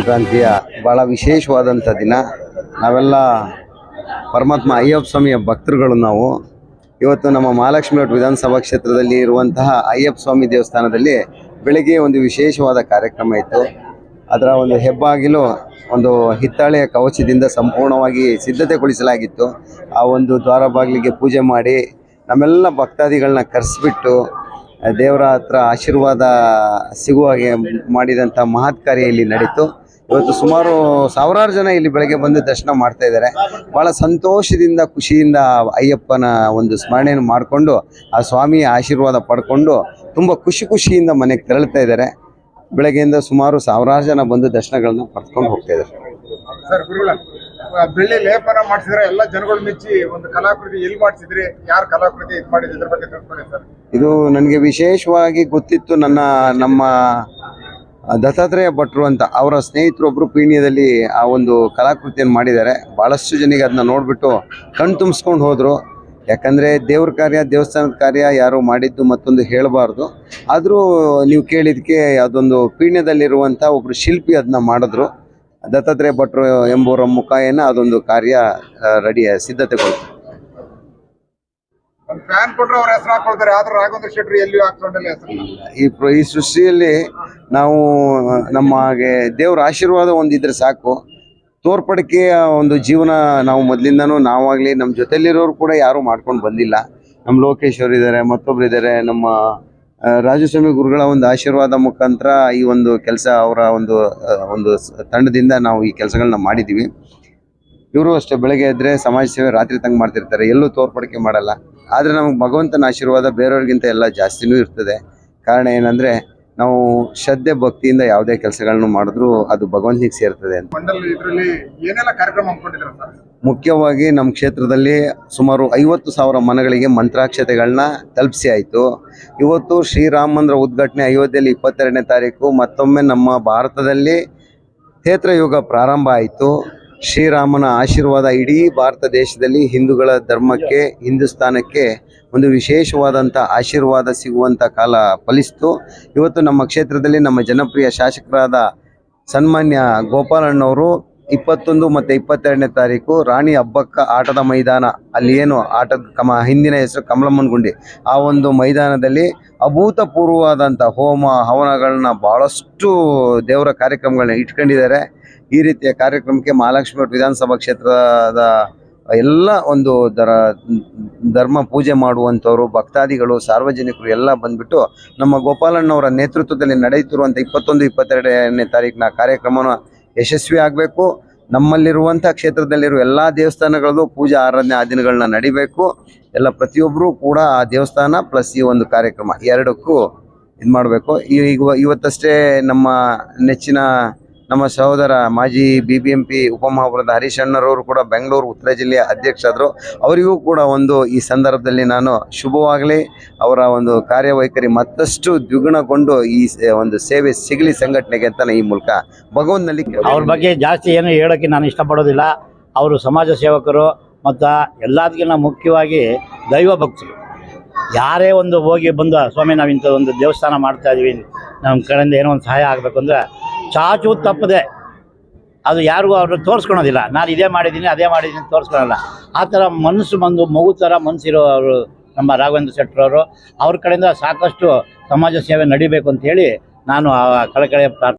ಸಂಕ್ರಾಂತಿಯ ಭಾಳ ವಿಶೇಷವಾದಂಥ ದಿನ. ನಾವೆಲ್ಲ ಪರಮಾತ್ಮ ಅಯ್ಯಪ್ಪ ಸ್ವಾಮಿಯ ಭಕ್ತರುಗಳು ನಾವು. ಇವತ್ತು ನಮ್ಮ ಮಹಾಲಕ್ಷ್ಮಿ ವಿಧಾನಸಭಾ ಕ್ಷೇತ್ರದಲ್ಲಿ ಇರುವಂತಹ ಅಯ್ಯಪ್ಪ ಸ್ವಾಮಿ ದೇವಸ್ಥಾನದಲ್ಲಿ ಬೆಳಗ್ಗೆ ಒಂದು ವಿಶೇಷವಾದ ಕಾರ್ಯಕ್ರಮ ಇತ್ತು. ಅದರ ಒಂದು ಹೆಬ್ಬಾಗಿಲು, ಒಂದು ಹಿತ್ತಾಳೆಯ ಕವಚದಿಂದ ಸಂಪೂರ್ಣವಾಗಿ ಸಿದ್ಧತೆಗೊಳಿಸಲಾಗಿತ್ತು. ಆ ಒಂದು ದ್ವಾರ ಬಾಗಿಲಿಗೆ ಪೂಜೆ ಮಾಡಿ ನಮ್ಮೆಲ್ಲ ಭಕ್ತಾದಿಗಳನ್ನ ಕರೆಸಿಬಿಟ್ಟು, ದೇವರ ಹತ್ರ ಆಶೀರ್ವಾದ ಸಿಗುವ ಹಾಗೆ ಮಾಡಿದಂಥ ಮಹತ್ ಇಲ್ಲಿ ನಡೀತು. ಇವತ್ತು ಸುಮಾರು ಸಾವಿರಾರು ಜನ ಇಲ್ಲಿ ಬೆಳಗ್ಗೆ ಬಂದು ದರ್ಶನ ಮಾಡ್ತಾ ಇದ್ದಾರೆ. ಬಹಳ ಸಂತೋಷದಿಂದ ಖುಷಿಯಿಂದ ಅಯ್ಯಪ್ಪನ ಒಂದು ಸ್ಮರಣೆಯನ್ನು ಮಾಡಿಕೊಂಡು ಆ ಸ್ವಾಮಿಯ ಆಶೀರ್ವಾದ ಪಡ್ಕೊಂಡು ತುಂಬ ಖುಷಿ ಖುಷಿಯಿಂದ ಮನೆಗೆ ತೆರಳ್ತಾ ಇದ್ದಾರೆ. ಬೆಳಗ್ಗೆಯಿಂದ ಸುಮಾರು ಸಾವಿರಾರು ಜನ ಬಂದು ದರ್ಶನಗಳನ್ನ ಪಡ್ಕೊಂಡು ಹೋಗ್ತಾ ಇದ್ದಾರೆ. ಸರ್ ಗುರುಗಳ ಬೆಳ್ಳಿ ಲೇಪನ ಮಾಡಿಸಿದ್ರೆ ಎಲ್ಲ ಜನಗಳು ಮೆಚ್ಚಿ ಒಂದು ಕಲಾಕೃತಿ ಎಲ್ಲಿ ಮಾಡಿಸಿದ್ರಿ? ಯಾರು ಕಲಾಕೃತಿ ಇದು ಮಾಡಿದ್ರು ಬಗ್ಗೆ ತಿಳ್ಕೊಳ್ಳಿ ಸರ್. ಇದು ನನಗೆ ವಿಶೇಷವಾಗಿ ಗೊತ್ತಿತ್ತು ನನ್ನ ನಮ್ಮ ದತ್ತಾತ್ರೇಯ ಭಟ್ರು ಅಂತ ಅವರ ಸ್ನೇಹಿತರೊಬ್ಬರು ಪೀಣ್ಯದಲ್ಲಿ ಆ ಒಂದು ಕಲಾಕೃತಿಯನ್ನು ಮಾಡಿದ್ದಾರೆ. ಭಾಳಷ್ಟು ಜನಿಗೆ ಅದನ್ನ ನೋಡಿಬಿಟ್ಟು ಕಣ್ ತುಂಬಿಸ್ಕೊಂಡು ಹೋದರು. ಯಾಕಂದರೆ ದೇವ್ರ ಕಾರ್ಯ ದೇವಸ್ಥಾನದ ಕಾರ್ಯ ಯಾರು ಮಾಡಿದ್ದು ಮತ್ತೊಂದು ಹೇಳಬಾರ್ದು. ಆದರೂ ನೀವು ಕೇಳಿದ್ದಕ್ಕೆ ಅದೊಂದು ಪೀಣ್ಯದಲ್ಲಿರುವಂಥ ಒಬ್ಬರು ಶಿಲ್ಪಿ ಅದನ್ನ ಮಾಡಿದ್ರು. ದತ್ತಾತ್ರೇಯ ಭಟ್ರು ಎಂಬುವರ ಮುಖಾಯನ ಅದೊಂದು ಕಾರ್ಯ ರೆಡಿ ಹೆಸರು ಈ ಪ್ರ- ಈ ಸೃಷ್ಟಿಯಲ್ಲಿ ನಾವು ನಮಗೆ ದೇವ್ರ ಆಶೀರ್ವಾದ ಒಂದಿದ್ರೆ ಸಾಕು. ತೋರ್ಪಡಿಕೆಯ ಒಂದು ಜೀವನ ನಾವು ಮೊದಲಿಂದನೂ ನಾವಾಗಲಿ ನಮ್ಮ ಜೊತೆಲಿರೋರು ಕೂಡ ಯಾರೂ ಮಾಡ್ಕೊಂಡು ಬಂದಿಲ್ಲ. ನಮ್ಮ ಲೋಕೇಶ್ವರ್ ಇದ್ದಾರೆ ಮತ್ತೊಬ್ರು ಇದ್ದಾರೆ ನಮ್ಮ ರಾಜಸ್ವಾಮಿ ಗುರುಗಳ ಒಂದು ಆಶೀರ್ವಾದ ಮುಖಾಂತರ ಈ ಒಂದು ಕೆಲಸ ಅವರ ಒಂದು ಒಂದು ತಂಡದಿಂದ ನಾವು ಈ ಕೆಲಸಗಳನ್ನ ಮಾಡಿದ್ದೀವಿ. ಇವರು ಅಷ್ಟೇ, ಬೆಳಗ್ಗೆ ಎದ್ದರೆ ಸಮಾಜ ಸೇವೆ ರಾತ್ರಿ ತಂಗ ಮಾಡ್ತಿರ್ತಾರೆ. ಎಲ್ಲೂ ತೋರ್ಪಡಿಕೆ ಮಾಡಲ್ಲ. ಆದರೆ ನಮಗೆ ಭಗವಂತನ ಆಶೀರ್ವಾದ ಬೇರೆಯವ್ರಿಗಿಂತ ಎಲ್ಲ ಜಾಸ್ತಿನೂ ಇರ್ತದೆ. ಕಾರಣ ಏನಂದರೆ ನಾವು ಶ್ರದ್ಧೆ ಭಕ್ತಿಯಿಂದ ಯಾವುದೇ ಕೆಲಸಗಳನ್ನು ಮಾಡಿದ್ರು ಅದು ಭಗವಂತನಿಗೆ ಸೇರ್ತದೆ ಅಂತ. ಮುಖ್ಯವಾಗಿ ನಮ್ಮ ಕ್ಷೇತ್ರದಲ್ಲಿ ಸುಮಾರು ಐವತ್ತು ಸಾವಿರ ಮನೆಗಳಿಗೆ ಮಂತ್ರಾಕ್ಷತೆಗಳನ್ನ ತಲುಪಿಸಿ ಆಯಿತು. ಇವತ್ತು ಶ್ರೀರಾಮ ಮಂದಿರ ಉದ್ಘಾಟನೆ ಅಯೋಧ್ಯೆಯಲ್ಲಿ ಇಪ್ಪತ್ತೆರಡನೇ ತಾರೀಕು ಮತ್ತೊಮ್ಮೆ ನಮ್ಮ ಭಾರತದಲ್ಲಿ ಕ್ಷೇತ್ರಯುಗ ಪ್ರಾರಂಭ ಆಯಿತು. ಶ್ರೀರಾಮನ ಆಶೀರ್ವಾದ ಇಡೀ ಭಾರತ ದೇಶದಲ್ಲಿ ಹಿಂದೂಗಳ ಧರ್ಮಕ್ಕೆ ಹಿಂದೂಸ್ತಾನಕ್ಕೆ ಒಂದು ವಿಶೇಷವಾದಂಥ ಆಶೀರ್ವಾದ ಸಿಗುವಂಥ ಕಾಲ ಫಲಿಸ್ತು. ಇವತ್ತು ನಮ್ಮ ಕ್ಷೇತ್ರದಲ್ಲಿ ನಮ್ಮ ಜನಪ್ರಿಯ ಶಾಸಕರಾದ ಸನ್ಮಾನ್ಯ ಗೋಪಾಲಣ್ಣವರು ಇಪ್ಪತ್ತೊಂದು ಮತ್ತು ಇಪ್ಪತ್ತೆರಡನೇ ತಾರೀಕು ರಾಣಿ ಹಬ್ಬಕ್ಕ ಆಟದ ಮೈದಾನ. ಅಲ್ಲಿ ಏನು ಆಟದ ಕಮ, ಹಿಂದಿನ ಹೆಸರು ಕಮಲಮ್ಮನ ಗುಂಡಿ ಆ ಒಂದು ಮೈದಾನದಲ್ಲಿ ಅಭೂತಪೂರ್ವವಾದಂಥ ಹೋಮ ಹವನಗಳನ್ನ ಭಾಳಷ್ಟು ದೇವರ ಕಾರ್ಯಕ್ರಮಗಳನ್ನ ಇಟ್ಕೊಂಡಿದ್ದಾರೆ. ಈ ರೀತಿಯ ಕಾರ್ಯಕ್ರಮಕ್ಕೆ ಮಹಾಲಕ್ಷ್ಮಿ ವಿಧಾನಸಭಾ ಕ್ಷೇತ್ರದ ಎಲ್ಲ ಒಂದು ದರ, ಧರ್ಮ ಪೂಜೆ ಮಾಡುವಂಥವರು, ಭಕ್ತಾದಿಗಳು, ಸಾರ್ವಜನಿಕರು ಎಲ್ಲ ಬಂದ್ಬಿಟ್ಟು ನಮ್ಮ ಗೋಪಾಲಣ್ಣವರ ನೇತೃತ್ವದಲ್ಲಿ ನಡೆಯುತ್ತಿರುವಂಥ ಇಪ್ಪತ್ತೊಂದು, ಇಪ್ಪತ್ತೆರಡನೇ ತಾರೀಕಿನ ಕಾರ್ಯಕ್ರಮನ ಯಶಸ್ವಿ ಆಗಬೇಕು. ನಮ್ಮಲ್ಲಿರುವಂಥ ಕ್ಷೇತ್ರದಲ್ಲಿರುವ ಎಲ್ಲ ದೇವಸ್ಥಾನಗಳಲ್ಲೂ ಪೂಜಾ ಆರಾಧನೆ ಆ ದಿನಗಳನ್ನ ನಡಿಬೇಕು. ಎಲ್ಲ ಪ್ರತಿಯೊಬ್ಬರೂ ಕೂಡ ಆ ದೇವಸ್ಥಾನ ಪ್ಲಸ್ ಈ ಒಂದು ಕಾರ್ಯಕ್ರಮ ಎರಡಕ್ಕೂ ಇದು ಮಾಡಬೇಕು ಈಗ ಇವತ್ತಷ್ಟೇ ನಮ್ಮ ನೆಚ್ಚಿನ ನಮ್ಮ ಸಹೋದರ ಮಾಜಿ ಬಿ ಬಿ ಎಂ ಪಿ ಉಪಮಹಾಪುರದ ಕೂಡ ಬೆಂಗಳೂರು, ಉತ್ತರ ಜಿಲ್ಲೆಯ ಅಧ್ಯಕ್ಷರಾದರು. ಅವರಿಗೂ ಕೂಡ ಒಂದು ಈ ಸಂದರ್ಭದಲ್ಲಿ ನಾನು ಶುಭವಾಗಲಿ. ಅವರ ಒಂದು ಕಾರ್ಯವೈಖರಿ ಮತ್ತಷ್ಟು ದ್ವಿಗುಣಗೊಂಡು ಈ ಒಂದು ಸೇವೆ ಸಿಗಲಿ ಸಂಘಟನೆಗೆ ಅಂತಾನೆ ಈ ಮೂಲಕ ಭಗವಂತನಲ್ಲಿ ಅವ್ರ ಬಗ್ಗೆ ಜಾಸ್ತಿ ಏನು ಹೇಳೋಕ್ಕೆ ನಾನು ಇಷ್ಟಪಡೋದಿಲ್ಲ. ಅವರು ಸಮಾಜ ಸೇವಕರು ಮತ್ತು ಎಲ್ಲದಕ್ಕಿಂತ ಮುಖ್ಯವಾಗಿ ದೈವ ಭಕ್ತರು. ಯಾರೇ ಒಂದು ಹೋಗಿ ಬಂದು, ಸ್ವಾಮಿ ನಾವು ಇಂಥ ಒಂದು ದೇವಸ್ಥಾನ ಮಾಡ್ತಾ ಇದೀವಿ. ನಮ್ಮ ಕಡೆಯಿಂದ ಏನೋ ಒಂದು ಸಹಾಯ ಆಗಬೇಕು ಅಂದರೆ ಚಾಚು ತಪ್ಪದೆ. ಅದು ಯಾರಿಗೂ ಅವರು ತೋರಿಸ್ಕೊಳೋದಿಲ್ಲ. ನಾನು ಇದೇ ಮಾಡಿದ್ದೀನಿ, ಅದೇ ಮಾಡಿದ್ದೀನಿ ತೋರಿಸ್ಕೊಳಲ್ಲ. ಆ ಥರ ಮನಸ್ಸು ಬಂದು, ಮಗು ಥರ ಮನಸ್ಸಿರೋ ಅವರು ನಮ್ಮ ರಾಘವೇಂದ್ರ ಶೆಟ್ಟರವರು, ಅವ್ರ ಕಡೆಯಿಂದ ಸಾಕಷ್ಟು ಸಮಾಜ ಸೇವೆ ನಡಿಬೇಕು ಅಂತ ಹೇಳಿ ನಾನು ಆ ಕಳಕಳಿಯ ಪ್ರಾರ್ಥನೆ